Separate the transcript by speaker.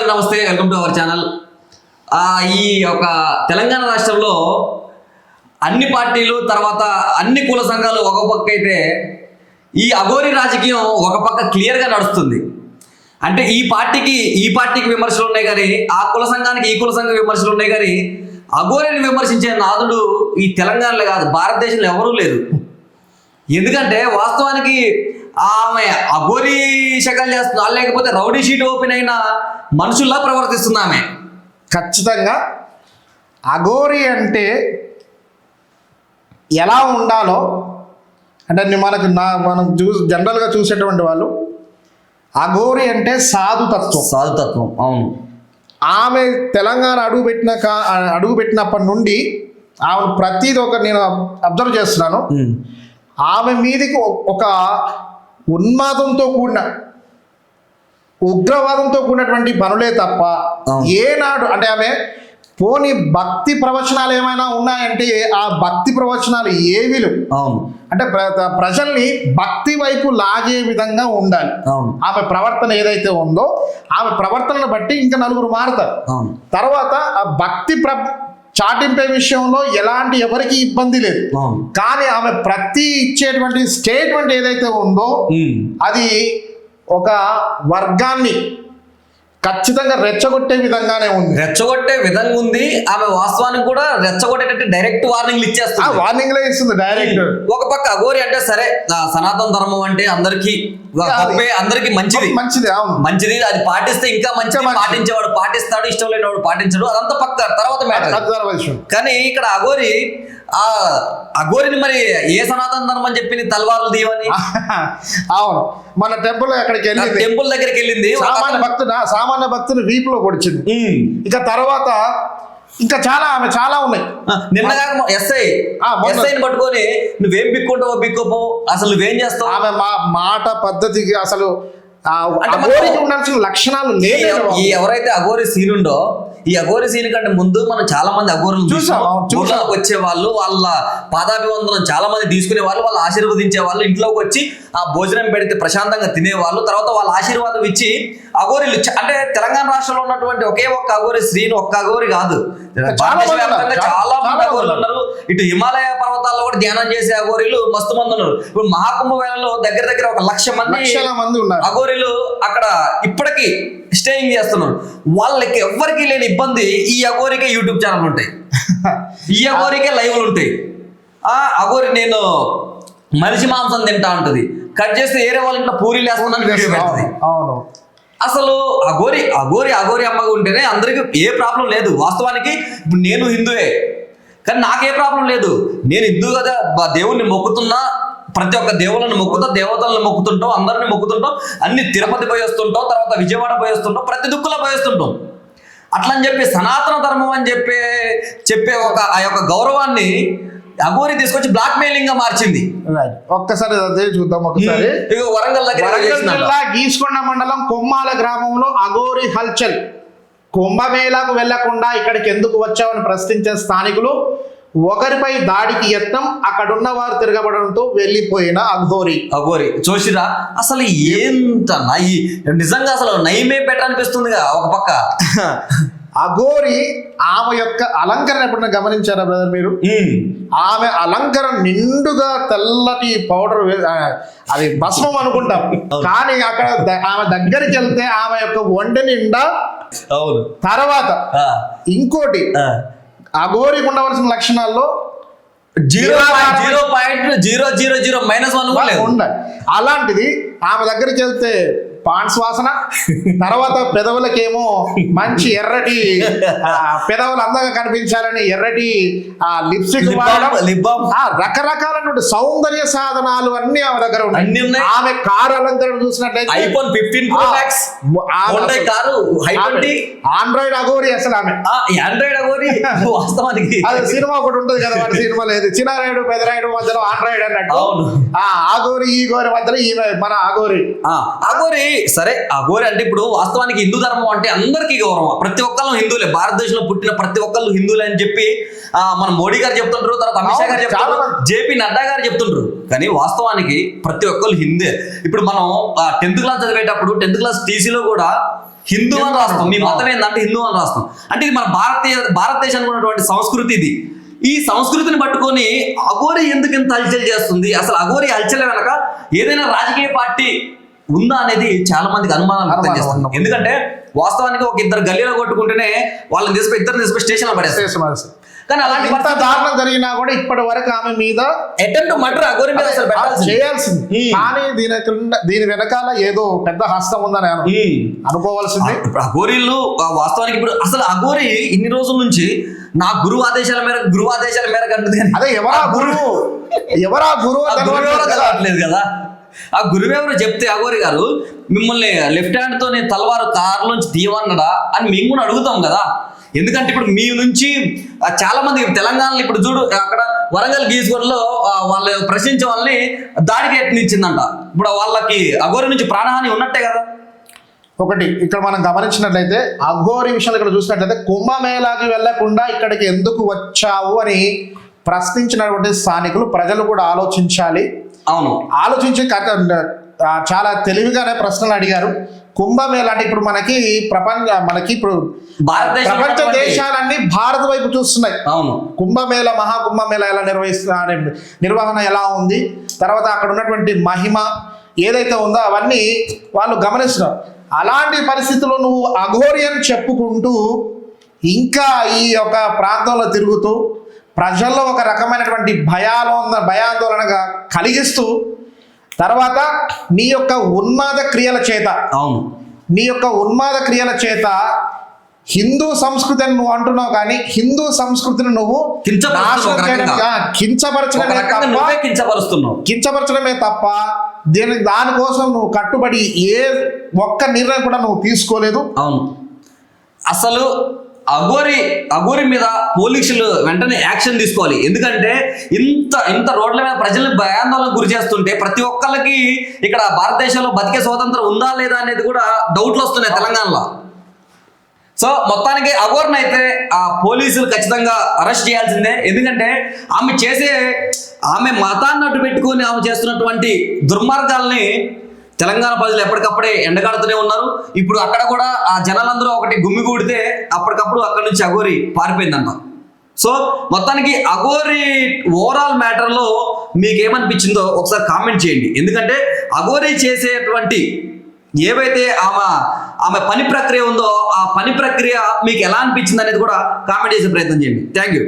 Speaker 1: అందరికి నమస్తే welcome to our channel. ఈ యొక్క తెలంగాణ రాష్ట్రంలో అన్ని పార్టీలు తర్వాత అన్ని కుల సంఘాలు ఒక పక్క అయితే ఈ అఘోరి రాజకీయం ఒక పక్క క్లియర్గా నడుస్తుంది. అంటే ఈ పార్టీకి ఈ పార్టీకి విమర్శలు ఉన్నాయి కానీ ఆ కుల సంఘానికి ఈ కుల సంఘం విమర్శలు ఉన్నాయి కానీ అఘోరిని విమర్శించే నాదుడు ఈ తెలంగాణలో కాదు భారతదేశంలో ఎవరూ లేరు. ఎందుకంటే వాస్తవానికి ఆమె అఘోరి శకలు చేస్తున్నా లేకపోతే రౌడీ షీట్ ఓపెన్ అయిన మనుషుల్లా ప్రవర్తిస్తుంది ఆమె.
Speaker 2: ఖచ్చితంగా అఘోరి అంటే ఎలా ఉండాలో అంటే మనకు నా మనం చూ జనరల్గా చూసేటువంటి వాళ్ళు అఘోరి అంటే సాధుతత్వం.
Speaker 1: సాధుతత్వం అవును.
Speaker 2: ఆమె తెలంగాణ అడుగు పెట్టిన కా- అడుగు పెట్టినప్పటి నుండి ఆమె ప్రతిది ఒక నేను అబ్జర్వ్ చేస్తున్నాను. ఆమె మీదకి ఒక ఉన్మాదంతో కూడిన ఉగ్రవాదంతో కూడినటువంటి పనులే తప్ప. ఏనాడు అంటే ఆమె పోని భక్తి ప్రవచనాలు ఏమైనా ఉన్నాయంటే ఆ భక్తి ప్రవచనాలు ఏవి లేవు.
Speaker 1: అవును.
Speaker 2: అంటే ప్ర- ప్రజల్ని భక్తి వైపు లాగే విధంగా ఉండాలి.
Speaker 1: అవును.
Speaker 2: ఆమె ప్రవర్తన ఏదైతే ఉందో ఆమె ప్రవర్తనను బట్టి ఇంకా నలుగురు మారుతారు.
Speaker 1: అవును.
Speaker 2: తర్వాత ఆ భక్తి ప్ర చాటింపే విషయంలో ఎలాంటి ఎవరికి ఇబ్బంది లేదు కానీ ఆమె ప్రతి ఇచ్చేటువంటి స్టేట్మెంట్ ఏదైతే ఉందో. అది ఒక వర్గాన్ని ఖచ్చితంగా రెచ్చగొట్టే విధంగానే ఉంది.
Speaker 1: రెచ్చగొట్టే విధంగా ఉంది. ఆమె వాస్తవానికి కూడా రెచ్చగొట్టేటట్టు డైరెక్ట్ వార్నింగ్లు ఇచ్చేస్తుంది.
Speaker 2: వార్నింగ్లో ఇస్తుంది డైరెక్ట్
Speaker 1: ఒక పక్క అఘోరి అంటే సరే సనాతన ధర్మం అంటే అందరికి అందరికి మంచిది.
Speaker 2: మంచిది
Speaker 1: మంచిది అది పాటిస్తే ఇంకా మంచిది. పాటించేవాడు పాటిస్తాడు ఇష్టం లేనివాడు పాటించడు. అదంతా పక్క తర్వాత మ్యాటర్ కానీ ఇక్కడ అఘోరి ఆ అఘోరిని మరి ఏ సనాతన ధర్మం చెప్పింది తల్వార్లు దీవని
Speaker 2: అవును. మన టెంపుల్ అక్కడికి వెళ్ళింది.
Speaker 1: టెంపుల్ దగ్గరికి వెళ్ళింది.
Speaker 2: సామాన్య భక్తుడు సామాన్య భక్తుని వీపులో పొడిచింది. ఇక తర్వాత ఇంకా చాలా ఆమె చాలా ఉన్నాయి.
Speaker 1: ఆ, నిన్నగా ఎస్ఐ ఎస్ఐని పట్టుకొని నువ్వేం బిక్కుంటావో బిక్కోపో అసలు నువ్వేం చేస్తావు?
Speaker 2: ఆమె మా మాట పద్ధతికి అసలు అఘోరికి ఉండాల్సిన లక్షణాలు
Speaker 1: ఈ ఎవరైతే అఘోరి సీన్ ఉందో ఈ అఘోరి సీన్ కంటే ముందు మనం చాలా మంది అఘోరులు
Speaker 2: చూసాం,
Speaker 1: వచ్చే వాళ్ళు వాళ్ళ పాదాభివందనం చాలా మంది తీసుకునే వాళ్ళు వాళ్ళు ఆశీర్వదించే వాళ్ళు ఇంట్లోకి వచ్చి ఆ భోజనం పెడితే ప్రశాంతంగా తినేవాళ్ళు. తర్వాత వాళ్ళ ఆశీర్వాదం ఇచ్చి అఘోరీలు చ- అంటే తెలంగాణ రాష్ట్రంలో ఉన్నటువంటి ఒకే ఒక్క అఘోరి శ్రీను ఒక్క అఘోరి కాదు.
Speaker 2: చాలా-
Speaker 1: మంది
Speaker 2: చాలా
Speaker 1: అఘోరులు
Speaker 2: ఉన్నారు.
Speaker 1: ఇటు హిమాలయ పర్వతాల్లో కూడా ధ్యానం చేసే అఘోరీలు మస్తు మంది ఉన్నారు. ఇప్పుడు మహాకుంభ వేళలో దగ్గర దగ్గర ఒక లక్ష మంది అఘోరీలు అక్కడ ఇప్పటికీ స్టేయింగ్ చేస్తున్నారు. వాళ్ళకి ఎవ్వరికి లేని ఇబ్బంది ఈ అఘోరికే యూట్యూబ్ ఛానల్ ఉంటాయి. ఈ అఘోరికే లైవ్లు ఉంటాయి. ఆ అఘోరి నేను మనిషి మాంసం తింటా ఉంటది. కట్ చేస్తే ఏరే వాళ్ళ ఇంట్లో పూరీలు వేస్తున్నాను వీడియో పెడుతుంది.
Speaker 2: అవును.
Speaker 1: అసలు అఘోరి అఘోరి అఘోరి అమ్మగా ఉంటేనే అందరికి ఏ ప్రాబ్లం లేదు. వాస్తవానికి ఇప్పుడు నేను హిందువే. కానీ నాకే ప్రాబ్లం లేదు. నేను హిందూ కదా. దేవుణ్ణి మొక్కుతున్నా ప్రతి ఒక్క దేవుళ్ళని మొక్కుతా దేవతలను మొక్కుతుంటాం అందరిని మొక్కుతుంటాం అన్ని తిరుపతి పోయి వస్తుంటాం తర్వాత విజయవాడ పోయి వస్తుంటాం ప్రతి దుక్కులో పోయి వస్తుంటాం. అట్లా అని చెప్పి సనాతన ధర్మం అని చెప్పే చెప్పే ఒక ఆ యొక్క గౌరవాన్ని అఘోరి తీసుకొచ్చి బ్లాక్ మెయిలింగ్గా మార్చింది.
Speaker 2: ఒక్కసారి చూద్దాం ఒకసారి
Speaker 1: వరంగల్ దగ్గర
Speaker 2: వరంగల్. జిల్లా గీసుకొండ మండలం కొమ్మాల గ్రామంలో అఘోరి హల్చల్. కుంభమేళాకు వెళ్ళకుండా ఇక్కడికి ఎందుకు వచ్చావని ప్రశ్నించే స్థానికులు ఒకరిపై దాడికి యత్నం అక్కడున్న వారు తిరగబడడంతో వెళ్ళిపోయిన అఘోరి.
Speaker 1: అఘోరి చూసిరా? అసలు ఎంత నై నిజంగా అసలు నయమే బెటర్ అనిపిస్తుందిగా ఒక పక్క.
Speaker 2: అఘోరి ఆమె యొక్క అలంకరణ ఎప్పుడైనా గమనించారా బ్రదర్ మీరు. ఆమె అలంకరణ నిండుగా తెల్లటి పౌడర్ అది భస్మం అనుకుంటాం. కానీ అక్కడ ఆమె దగ్గరికి వెళ్తే ఆమె యొక్క ఒంటి నిండా
Speaker 1: అవును.
Speaker 2: తర్వాత ఇంకోటి. అఘోరికి ఉండవలసిన లక్షణాల్లో
Speaker 1: zero zero point zero zero zero minus one
Speaker 2: ఉండాలి. అలాంటిది ఆమె దగ్గరికి వెళ్తే పాన్స్ వాసన తర్వాత పెదవులకేమో మంచి ఎర్రటి పెదవులు అందంగా కనిపించాలని ఎర్రటి ఆ లిప్స్టిక్ రకరకాలైనటువంటి సౌందర్య సాధనాలు అన్ని ఆమె దగ్గర ఉన్నాయి. ఆమె కారు అలంకరణ చూసినట్లయితే
Speaker 1: iPhone fifteen car
Speaker 2: android Aghori అసలు ఆమె.
Speaker 1: ఆండ్రాయిడ్ అగోరి వాస్తవానికి.
Speaker 2: అది సినిమా ఒకటి ఉంటుంది కదా వాడి సినిమా లేదు. చిన్నారాయుడు పెదరాయుడు మధ్యలో ఆండ్రాయిడ్ అన్నట్టు. ఆ ఆగోరి ఈ గోరి మధ్యలో ఈమె మన ఆగోరి
Speaker 1: ఆ, అఘోరి సరే అఘోరి అంటే ఇప్పుడు వాస్తవానికి హిందూ ధర్మం అంటే అందరికీ గౌరవం. ప్రతి ఒక్కళ్ళు హిందువులే. భారతదేశంలో పుట్టిన ప్రతి ఒక్కళ్ళు హిందువులే అని చెప్పి మన మోడీ గారు చెప్తుంటారు తర్వాత అమిత్ షా గారు
Speaker 2: మంది.
Speaker 1: జేపీ నడ్డా గారు చెప్తుంటారు కానీ వాస్తవానికి ప్రతి ఒక్కళ్ళు హిందే. ఇప్పుడు మనం టెన్త్ క్లాస్ చదివేటప్పుడు టెన్త్ క్లాస్ టీసీలో కూడా హిందూ అని రాస్తాం. మీ. మతం ఏంటంటే హిందూ అని రాస్తాం. అంటే ఇది మన భారతీయ భారతదేశానికి ఉన్నటువంటి సంస్కృతి ఇది. ఈ సంస్కృతిని పట్టుకొని అఘోరి ఎందుకు ఇంత హల్చల్ చేస్తుంది? అసలు అఘోరి హల్చల్ వెనక ఏదైనా రాజకీయ పార్టీ ఉందా అనేది చాలా మందికి అనుమానాలు వ్యక్తం
Speaker 2: అనుమానం
Speaker 1: చేస్తుంది. ఎందుకంటే వాస్తవానికి ఒక ఇద్దరు గల్లీలో కొట్టుకుంటేనే వాళ్ళని తీసుకుని ఇద్దరు తీసుకుని స్టేషన్లో పడేస్తారు. కానీ అలాంటి
Speaker 2: ఇంత దారుణం జరిగినా కూడా ఇప్పటి వరకు ఆమె మీద
Speaker 1: అటెంప్ట్ మర్డర్ మీద అసలు.
Speaker 2: చేయాల్సింది. కానీ దీని దీని వెనకాల ఏదో పెద్ద హస్తం ఉందని. అనుకోవాల్సింది
Speaker 1: ఇప్పుడు అఘోరీలు వాస్తవానికి ఇప్పుడు అసలు అఘోరి ఇన్ని రోజుల నుంచి నా గురువు ఆదేశాల మేరకు గురువు ఆదేశాల మేరకు అంటుంది కానీ
Speaker 2: అదే ఎవరా గురువు ఎవరా గురువు తెలవట్లేదు కదా.
Speaker 1: ఆ గురువు ఎవరో చెప్తే అఘోరి గారు మిమ్మల్ని లెఫ్ట్ హ్యాండ్తో నేను తలవారు కారులోంచి తీయమన్నడా అని మేము కూడా అడుగుతాం కదా. ఎందుకంటే ఇప్పుడు మీ నుంచి చాలా మంది తెలంగాణలో ఇప్పుడు చూడు అక్కడ వరంగల్ గీసుకొండలో ఆ, వాళ్ళు ప్రశ్నించే వాళ్ళని దాడికి యత్నించిందంట ఇప్పుడు వాళ్ళకి అఘోరి నుంచి ప్రాణహాని ఉన్నట్టే కదా.
Speaker 2: ఒకటి ఇక్కడ మనం గమనించినట్లయితే అఘోరి విషయంలో ఇక్కడ చూసినట్లయితే కుంభమేళాకి వెళ్ళకుండా ఇక్కడికి ఎందుకు వచ్చావు అని ప్రశ్నించినటువంటి స్థానికులు ప్రజలు కూడా ఆలోచించాలి.
Speaker 1: అవును.
Speaker 2: ఆలోచించి చాలా తెలివిగానే ప్రశ్నలు అడిగారు. కుంభమేళ అంటే ఇప్పుడు మనకి ప్రపంచ మనకి ఇప్పుడు ప్రపంచ దేశాలన్నీ భారత్ వైపు చూస్తున్నాయి.
Speaker 1: అవును.
Speaker 2: కుంభమేళ మహాకుంభమేళ ఎలా నిర్వహిస్తున్నా నిర్వహణ ఎలా ఉంది? తర్వాత అక్కడ ఉన్నటువంటి మహిమ ఏదైతే ఉందో అవన్నీ వాళ్ళు గమనిస్తున్నారు. అలాంటి పరిస్థితుల్లో నువ్వు అఘోరి అని చెప్పుకుంటూ ఇంకా ఈ యొక్క ప్రాంతంలో తిరుగుతూ ప్రజల్లో ఒక రకమైనటువంటి భయాలోన భయాందోళనగా కలిగిస్తూ తర్వాత నీ యొక్క ఉన్మాద క్రియల చేత
Speaker 1: అవును.
Speaker 2: నీ యొక్క ఉన్మాద క్రియల చేత హిందూ సంస్కృతి అని నువ్వు అంటున్నావు కానీ హిందూ సంస్కృతిని నువ్వు కించపరచడమే తప్ప కించపరచడమే తప్ప దీని దానికోసం నువ్వు కట్టుబడి ఏ ఒక్క నిర్ణయం కూడా నువ్వు తీసుకోలేదు.
Speaker 1: అవును. అసలు అఘోరి అఘోరి మీద పోలీసులు వెంటనే యాక్షన్ తీసుకోవాలి. ఎందుకంటే ఇంత ఇంత రోడ్ల మీద ప్రజల్ని భయాందోళన గురి చేస్తుంటే ప్రతి ఒక్కరికి ఇక్కడ భారతదేశంలో బతికే స్వాతంత్రం ఉందా లేదా అనేది కూడా డౌట్లు వస్తున్నాయి తెలంగాణలో. సో మొత్తానికి అఘోర్ని అయితే ఆ పోలీసులు ఖచ్చితంగా అరెస్ట్ చేయాల్సిందే. ఎందుకంటే ఆమె చేసే ఆమె మతాన్ని అడ్డు పెట్టుకొని ఆమె చేస్తున్నటువంటి దుర్మార్గాల్ని తెలంగాణ ప్రజలు ఎప్పటికప్పుడే ఎండగడుతూనే ఉన్నారు. ఇప్పుడు అక్కడ కూడా ఆ జనాలందరూ ఒకటి గుమ్మిగూడితే అప్పటికప్పుడు అక్కడ నుంచి అఘోరి పారిపోయిందంట. సో మొత్తానికి అఘోరి ఓవరాల్ మ్యాటర్లో మీకు ఏమనిపించిందో ఒకసారి కామెంట్ చేయండి. ఎందుకంటే అఘోరి చేసేటువంటి ఏవైతే ఆమె ఆమె పని ప్రక్రియ ఉందో ఆ పని ప్రక్రియ మీకు ఎలా అనిపించింది అనేది కూడా కామెంట్ చేసే ప్రయత్నం చేయండి. Thank you